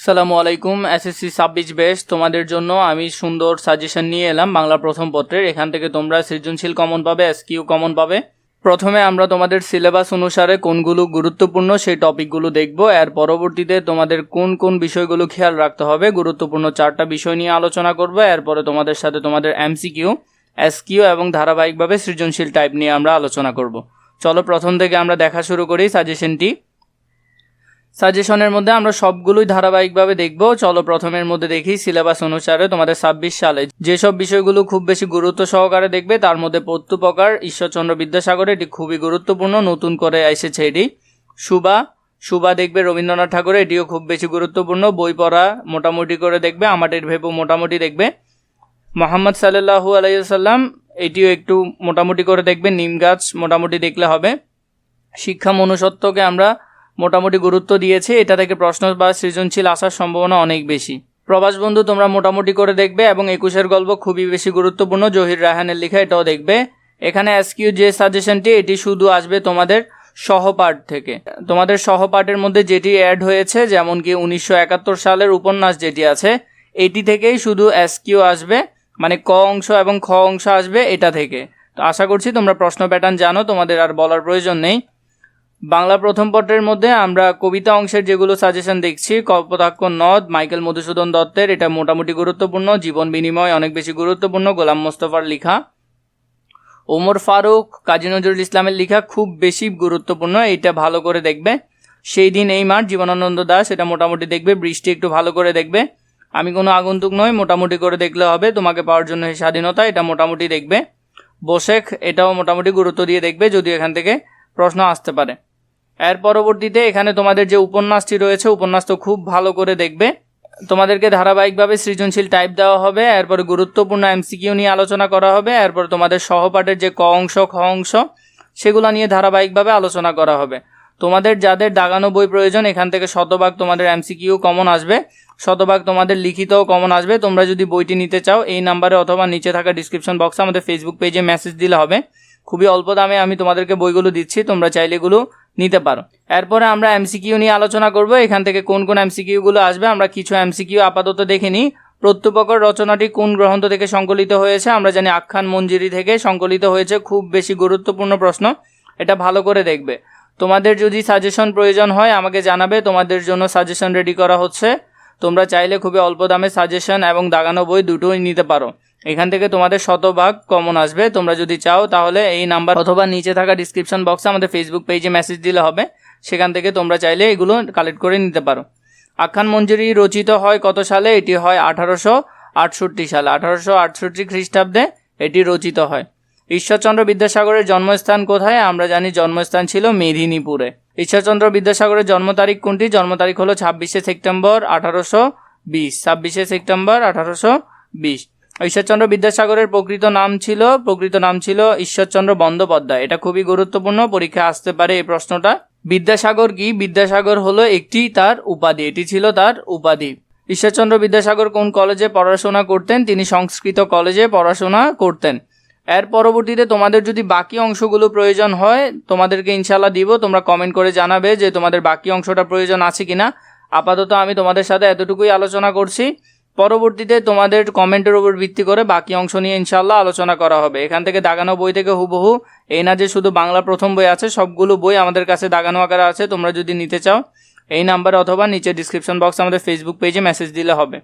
সালামু আলাইকুম, এসএসসি ছাব্বিশ বেশ তোমাদের জন্য আমি সুন্দর সাজেশন নিয়ে এলাম বাংলা প্রথম পত্রের। এখান থেকে তোমরা সৃজনশীল কমন পাবে এসকিউ কমন পাবে। প্রথমে আমরা তোমাদের সিলেবাস অনুসারে কোনগুলো গুরুত্বপূর্ণ সেই টপিকগুলো দেখব। এর পরবর্তীতে তোমাদের কোন কোন বিষয়গুলো খেয়াল রাখতে হবে, গুরুত্বপূর্ণ চারটা বিষয় নিয়ে আলোচনা করব। এরপরে তোমাদের সাথে তোমাদের এমসিকিউ এসকিউ এবং ধারাবাহিকভাবে সৃজনশীল টাইপ নিয়ে আমরা আলোচনা করব। চলো প্রথম থেকে আমরা দেখা শুরু করি সাজেশনটি সাজেশনের মধ্যে আমরা সবগুলোই ধারাবাহিকভাবে দেখব। চলো প্রথমের মধ্যে দেখি সিলেবাস অনুসারে তোমাদের ছাব্বিশ সালে যেসব বিষয়গুলো খুব বেশি গুরুত্ব সহকারে দেখবে, তার মধ্যে প্রত্যুপকার, ঈশ্বরচন্দ্র বিদ্যাসাগর, এটি খুবই গুরুত্বপূর্ণ, নতুন করে এসেছে এটি। সুবা সুবা দেখবে রবীন্দ্রনাথ ঠাকুর এটিও খুব বেশি গুরুত্বপূর্ণ। বই পড়া মোটামুটি করে দেখবে, আমাদের ভেবো মোটামুটি দেখবে। মোহাম্মদ সাল্লাহু আলাইসাল্লাম এটিও একটু মোটামুটি করে দেখবে, নিম গাছ মোটামুটি দেখলে হবে। শিক্ষা মনুষ্যত্বকে আমরা মোটামুটি গুরুত্ব দিয়েছে, এটা থেকে প্রশ্ন বা সৃজনশীল আসার সম্ভাবনা অনেক বেশি। প্রবাস বন্ধু, তোমরা মোটামুটি করে দেখবে এবং একুশের গল্প খুবই বেশি গুরুত্বপূর্ণ, জহির রায়হানের লেখা এটাও দেখবে। এখানে এসকিউ যে সাজেশনটি এটি শুধু আসবে তোমাদের সহপাঠ থেকে। তোমাদের সহপাঠের মধ্যে যেটি অ্যাড হয়েছে, যেমন কি উনিশশো একাত্তর সালের উপন্যাস যেটি আছে, এটি থেকেই শুধু এসকিউ আসবে মানে ক অংশ এবং খ অংশ আসবে এটা থেকে। তো আশা করছি তোমরা প্রশ্ন প্যাটার্ন জানো, তোমাদের আর বলার প্রয়োজন নেই। বাংলা প্রথম পত্রের মধ্যে আমরা কবিতা অংশের যেগুলো সাজেশন দেখছি, কল্পতাক্ষ নদ, মাইকেল মধুসূদন দত্তের, এটা মোটামুটি গুরুত্বপূর্ণ, জীবন বিনিময় অনেক বেশি গুরুত্বপূর্ণ, গোলাম মোস্তফার লেখা। ওমর ফারুক, কাজী নজরুল ইসলামের লেখা খুব বেশি গুরুত্বপূর্ণ এটা ভালো করে দেখবে। সেই দিন এই মাঠ জীবনানন্দ দাস, এটা মোটামুটি দেখবে, বৃষ্টি একটু ভালো করে দেখবে। আমি কোনো আগন্তুক নই, মোটামুটি করে দেখলে হবে, তোমাকে পাওয়ার জন্য এই স্বাধীনতা, এটা মোটামুটি দেখবে। বোশেখ এটাও মোটামুটি গুরুত্ব দিয়ে দেখবে, যদি এখান থেকে প্রশ্ন আসতে পারে। এর পরবর্তীতে এখানে তোমাদের যে উপন্যাসটি রয়েছে, উপন্যাস তো খুব ভালো করে দেখবে। তোমাদেরকে ধারাবাহিকভাবে সৃজনশীল টাইপ দেওয়া হবে, এরপরে গুরুত্বপূর্ণ এমসিকিউ নিয়ে আলোচনা করা হবে, এরপর তোমাদের সহপাঠের যে ক অংশ, খ অংশ, সেগুলো নিয়ে ধারাবাহিকভাবে আলোচনা করা হবে। তোমাদের যাদের দাগানো বই প্রয়োজন, এখান থেকে শতভাগ তোমাদের এমসিকিউ কমন আসবে। শতভাগ তোমাদের লিখিতও কমন আসবে। তোমরা যদি বইটি নিতে চাও, এই নাম্বারে অথবা নিচে থাকা ডিসক্রিপশন বক্সে আমাদের ফেসবুক পেজে মেসেজ দিলে হবে। খুবই অল্প দামে আমি তোমাদেরকে বইগুলো দিচ্ছি, তোমরা চাইলে এগুলো নিতে পারো। এরপরে আমরা এমসিকিউ নিয়ে আলোচনা করব, এখান থেকে কোন কোন এমসিকিউগুলো আসবে, আমরা কিছু এমসিকিউ আপাতত দেখে নিই। প্রত্যুপকর রচনাটি কোন গ্রন্থ থেকে সংকলিত হয়েছে, আমরা জানি আখ্যান মঞ্জিরি থেকে সংকলিত হয়েছে, খুব বেশি গুরুত্বপূর্ণ প্রশ্ন, এটা ভালো করে দেখবে। তোমাদের যদি সাজেশন প্রয়োজন হয়, আমাকে জানাবে, তোমাদের জন্য সাজেশন রেডি করা হচ্ছে। তোমরা চাইলে খুবই অল্প দামে সাজেশন এবং দাগানো বই দুটোই নিতে পারো। এখান থেকে তোমাদের শতভাগ কমন আসবে। তোমরা যদি চাও তাহলে এই নাম্বার অথবা নিচে থাকা ডিসক্রিপশন বক্সে আমাদের ফেসবুক পেজে মেসেজ দিলে হবে। সেখান থেকে তোমরা চাইলে এগুলো কালেক্ট করে নিতে পারো। আখ্যান মঞ্জুরি রচিত হয় কত সালে? এটি হয় আঠারোশো আটষট্টি সালে। আঠারোশো আটষট্টি খ্রিস্টাব্দে এটি রচিত হয়। ঈশ্বরচন্দ্র বিদ্যাসাগরের জন্মস্থান কোথায়? আমরা জানি জন্মস্থান ছিল মেদিনীপুরে। ঈশ্বরচন্দ্র বিদ্যাসাগরের জন্ম তারিখ কোনটি? জন্ম তারিখ হলো ছাব্বিশে সেপ্টেম্বর আঠারোশো বিশ। ছাব্বিশে সেপ্টেম্বর আঠারোশো বিশ। ঈশ্বরচন্দ্র বিদ্যাসাগরের প্রকৃত নাম ছিল, প্রকৃত নাম ছিল ঈশ্বরচন্দ্র বন্দ্যোপাধ্যায়। এটা খুবই গুরুত্বপূর্ণ পরীক্ষা আসতে পারে এই প্রশ্নটা। বিদ্যাসাগর কি? বিদ্যাসাগর হলো একটি তার উপাধি, এটি ছিল তার উপাধি। ঈশ্বরচন্দ্র বিদ্যাসাগর কোন কলেজে পড়াশোনা করতেন? তিনি সংস্কৃত কলেজে পড়াশোনা করতেন। এর পরবর্তীতে তোমাদের যদি বাকি অংশগুলো প্রয়োজন হয়, তোমাদেরকে ইনশাল্লাহ দিব। তোমরা কমেন্ট করে জানাবে যে তোমাদের বাকি অংশটা প্রয়োজন আছে কিনা। আপাতত আমি তোমাদের সাথে এতটুকুই আলোচনা করছি। পরবর্তীতে তোমাদের কমেন্টের উপর ভিত্তি করে বাকি অংশ নিয়ে ইনশাল্লাহ আলোচনা করা হবে। এখান থেকে দাগানো বই থেকে হুবহু। এই না যে শুধু বাংলা প্রথম বই আছে, সবগুলো বই আমাদের কাছে দাগানো আকারে আছে। তোমরা যদি নিতে চাও, এই নাম্বার অথবা নিচে ডিসক্রিপশন বক্স আমাদের ফেসবুক পেজে মেসেজ দিলে হবে।